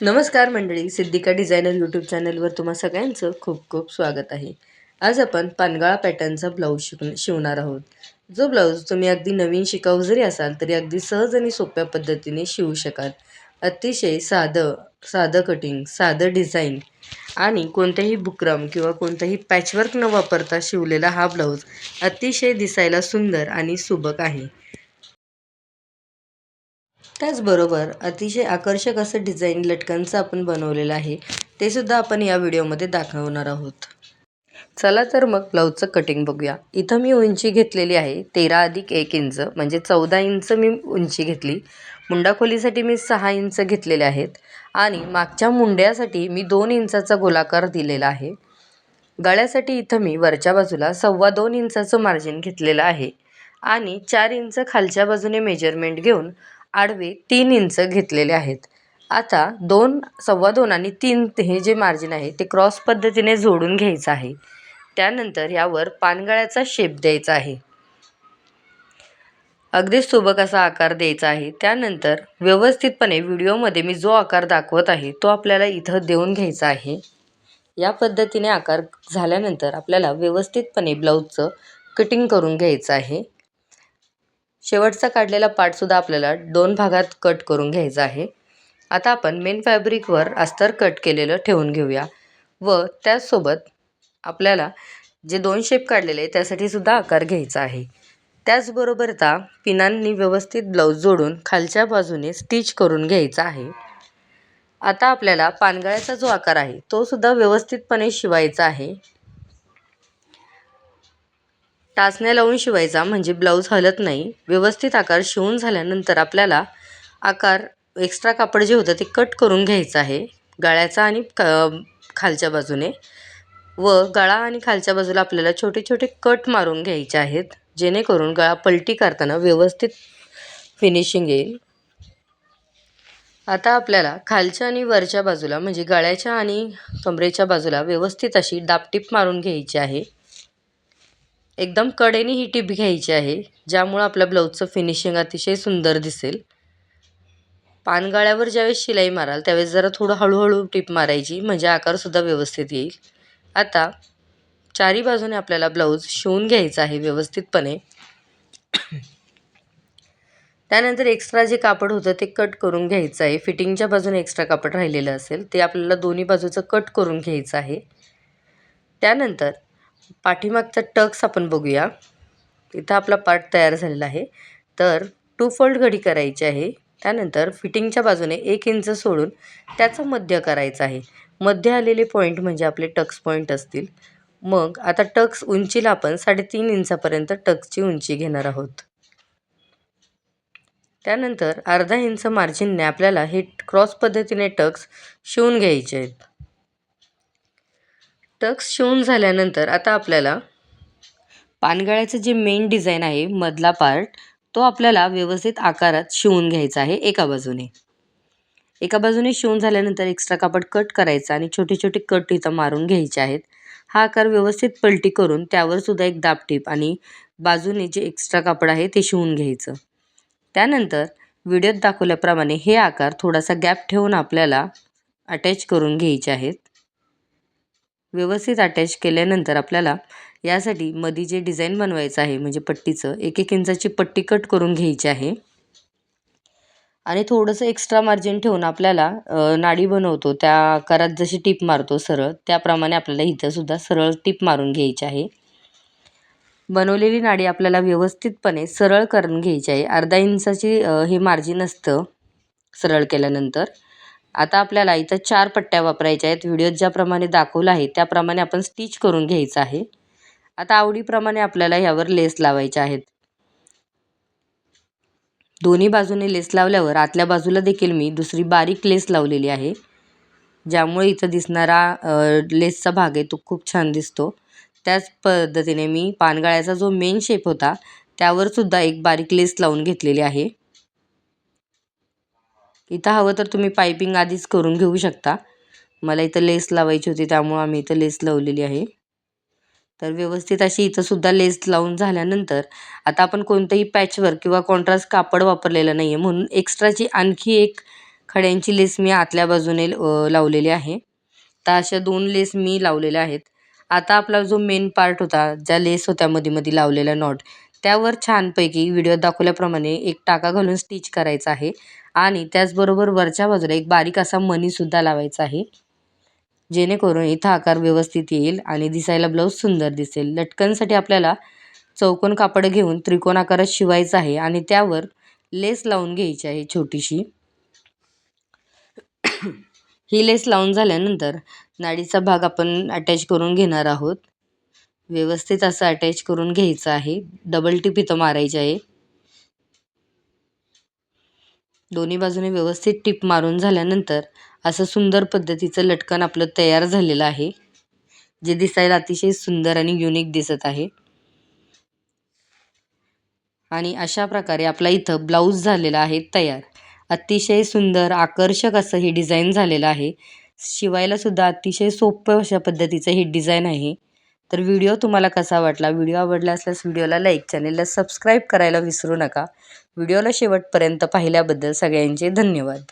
नमस्कार मंडळी Siddhika designer YouTube चॅनलवर तुम्हा सगळ्यांचं खूप खूप स्वागत आहे. आज आपण पानगाळा पॅटर्नचा ब्लाऊज शिकून शिवणार आहोत. जो ब्लाऊज तुम्ही अगदी नवीन शिकाऊ जरी असाल तरी अगदी सहज आणि सोप्या पद्धतीने शिवू शकाल. अतिशय साधं साधं कटिंग साधं डिझाईन आणि कोणत्याही बुकरम किंवा कोणताही पॅचवर्क न वापरता शिवलेला हा ब्लाऊज अतिशय दिसायला सुंदर आणि सुबक आहे. त्याचबरोबर अतिशय आकर्षक असं डिझाईन लटकनचं आपण बनवलेलं आहे. ते सुद्धा आपण या व्हिडिओमध्ये दाखवणार आहोत. चला तर मग ब्लाऊजचं कटिंग बघूया. इथं मी उंची घेतलेली आहे. तेरा अधिक एक इंच म्हणजे चौदा इंच मी उंची घेतली. मुंडाखोलीसाठी मी सहा इंच घेतलेले आहेत. आणि मागच्या मुंड्यासाठी मी दोन इंचाचा गोलाकार दिलेला आहे. गळ्यासाठी इथं मी वरच्या बाजूला सव्वा दोन इंचाचं मार्जिन घेतलेलं आहे. आणि चार इंच खालच्या बाजूने मेजरमेंट घेऊन आडवे तीन इंच घेतलेले आहेत. आता दोन सव्वा दोन आणि तीन हे जे मार्जिन आहे ते क्रॉस पद्धतीने जोडून घ्यायचं आहे. त्यानंतर यावर पानगळ्याचा शेप द्यायचा आहे. अगदी सुबक असा आकार द्यायचा आहे. त्यानंतर व्यवस्थितपणे व्हिडिओमध्ये मी जो आकार दाखवत आहे तो आपल्याला इथं देऊन घ्यायचा आहे. या पद्धतीने आकार झाल्यानंतर आपल्याला व्यवस्थितपणे ब्लाऊजचं कटिंग करून घ्यायचं आहे. शेवटचा काढलेला पार्टसुद्धा आपल्याला दोन भागात कट करून घ्यायचा आहे. आता आपण मेन फॅब्रिकवर अस्तर कट केलेलं ठेवून घेऊया. व त्याचसोबत आपल्याला जे दोन शेप काढलेले आहे त्यासाठी सुद्धा आकार घ्यायचा आहे. त्याचबरोबर आता पिनांनी व्यवस्थित ब्लाऊज जोडून खालच्या बाजूने स्टिच करून घ्यायचा आहे. आता आपल्याला पानगळ्याचा जो आकार आहे तो सुद्धा व्यवस्थितपणे शिवायचा आहे. टाचण्या लावून शिवायचा म्हणजे ब्लाऊज हलत नाही. व्यवस्थित आकार शिवून झाल्यानंतर आपल्याला आकार एक्स्ट्रा कापड जे होतं ते कट करून घ्यायचं आहे. गळ्याचा आणि क खालच्या बाजूने. व गळा आणि खालच्या बाजूला आपल्याला छोटे छोटे कट मारून घ्यायचे आहेत. जेणेकरून गळा पलटी करताना व्यवस्थित फिनिशिंग येईल. आता आपल्याला खालच्या आणि वरच्या बाजूला म्हणजे गळ्याच्या आणि कमरेच्या बाजूला व्यवस्थित अशी दापटीप मारून घ्यायची आहे. एकदम कडेने ही टीप घ्यायची आहे ज्यामुळं आपल्या ब्लाऊजचं फिनिशिंग अतिशय सुंदर दिसेल. पानगाळ्यावर ज्यावेळेस शिलाई माराल त्यावेळेस जरा थोडं हळूहळू टीप मारायची म्हणजे आकारसुद्धा व्यवस्थित येईल. आता चारी बाजूने आपल्याला ब्लाऊज शिवून घ्यायचा आहे व्यवस्थितपणे. त्यानंतर एक्स्ट्रा जे कापड होतं ते कट करून घ्यायचं आहे. फिटिंगच्या बाजूने एक्स्ट्रा कापड राहिलेलं असेल ते आपल्याला दोन्ही बाजूचं कट करून घ्यायचं आहे. त्यानंतर पाठीमागचा टक्स आपण बघूया. इथं आपला पार्ट तयार झालेला आहे. तर टू फोल्ड घडी करायची आहे. त्यानंतर फिटिंगच्या बाजूने एक इंच सोडून त्याचं मध्य करायचं आहे. मध्य आलेले पॉईंट म्हणजे आपले टक्स पॉईंट असतील. मग आता टक्स उंचीला आपण साडेतीन इंचापर्यंत टक्सची उंची घेणार आहोत. त्यानंतर अर्धा इंच मार्जिनने आपल्याला हे क्रॉस पद्धतीने टक्स शिवून घ्यायचे आहेत. टक्स शिवून झाल्यानंतर आता आपल्याला पानगळ्याचं जे मेन डिझाईन आहे मधला पार्ट तो आपल्याला व्यवस्थित आकारात शिवून घ्यायचा आहे एका बाजूने. एका बाजूने शिवून झाल्यानंतर एक्स्ट्रा कापड कट करायचा आणि छोटे छोटे कट इथं मारून घ्यायचे आहेत. हा आकार व्यवस्थित पलटी करून त्यावर सुद्धा एक दाबटीप आणि बाजूने जे एक्स्ट्रा कापड आहे ते शिवून घ्यायचं. त्यानंतर व्हिडिओत दाखवल्याप्रमाणे हे आकार थोडासा गॅप ठेवून आपल्याला अटॅच करून घ्यायचे आहेत. व्यवस्थित अटॅच केल्यानंतर आपल्याला यासाठी मधी जे डिझाईन बनवायचं आहे म्हणजे पट्टीचं एक एक इंचाची पट्टी कट करून घ्यायची आहे. आणि थोडंसं एक्स्ट्रा मार्जिन ठेवून आपल्याला नाडी बनवतो. त्या आकारात जशी टीप मारतो सरळ त्याप्रमाणे आपल्याला इथंसुद्धा सरळ टीप मारून घ्यायची आहे. बनवलेली नाडी आपल्याला व्यवस्थितपणे सरळ करून घ्यायची आहे. अर्धा इंचाची हे मार्जिन असतं सरळ केल्यानंतर. आता आपल्याला इथं चार पट्ट्या वापरायच्या आहेत. व्हिडिओत ज्याप्रमाणे दाखवलं आहे त्याप्रमाणे आपण स्टिच करून घ्यायचं आहे. आता आवडीप्रमाणे आपल्याला ह्यावर लेस लावायच्या आहेत. दोन्ही बाजूने लेस लावल्यावर आतल्या बाजूला देखील मी दुसरी बारीक लेस लावलेली आहे. ज्यामुळे इथं दिसणारा लेसचा भाग आहे तो खूप छान दिसतो. त्याच पद्धतीने मी पानगाळ्याचा जो मेन शेप होता त्यावर सुद्धा एक बारीक लेस लावून घेतलेली आहे. इथं हवं तर तुम्ही पायपिंग आधीच करून घेऊ शकता. मला इथं लेस लावायची होती त्यामुळं आम्ही इथं लेस लावलेली आहे. तर व्यवस्थित अशी इथंसुद्धा लेस लावून झाल्यानंतर आता आपण कोणतंही पॅचवर किंवा कॉन्ट्रास्ट कापड वापरलेलं नाही आहे म्हणून एक्स्ट्राची आणखी एक खड्यांची लेस मी आतल्या बाजूने लावलेली आहे. तर अशा दोन लेस मी लावलेल्या आहेत. आता आपला जो मेन पार्ट होता ज्या लेस होत्या मध्ये मध्ये लावलेला नॉट त्यावर छानपैकी व्हिडिओ दाखवल्याप्रमाणे एक टाका घालून स्टिच करायचा आहे. आणि त्याचबरोबर वरच्या बाजूला एक बारीक असा मणीसुद्धा लावायचा आहे. जेणेकरून इथं आकार व्यवस्थित येईल आणि दिसायला ब्लाऊज सुंदर दिसेल. लटकनसाठी आपल्याला चौकोन कापड घेऊन त्रिकोण आकारात शिवायचं आहे आणि त्यावर लेस लावून घ्यायची आहे छोटीशी. ही लेस लावून झाल्यानंतर नाडीचा भाग आपण अटॅच करून घेणार आहोत. व्यवस्थित असं अटॅच करून घ्यायचं आहे. डबल टिप इथं मारायची आहे. दोन्ही बाजूने व्यवस्थित टिप मारून झाल्यानंतर असं सुंदर पद्धतीचं लटकन आपलं तयार झालेलं आहे जे दिसायला अतिशय सुंदर आणि युनिक दिसत आहे. आणि अशा प्रकारे आपला इथं ब्लाऊज झालेला आहे तयार. अतिशय सुंदर आकर्षक असं हे डिझाईन झालेलं आहे. शिवायला सुद्धा अतिशय सोपं अशा पद्धतीचं हे डिझाईन आहे. तर व्हिडिओ तुम्हाला कसा वाटला? व्हिडिओ आवडला असल्यास व्हिडिओला लाईक चॅनेलला सबस्क्राईब करायला विसरू नका. व्हिडिओला शेवटपर्यंत पाहिल्याबद्दल सगळ्यांचे धन्यवाद.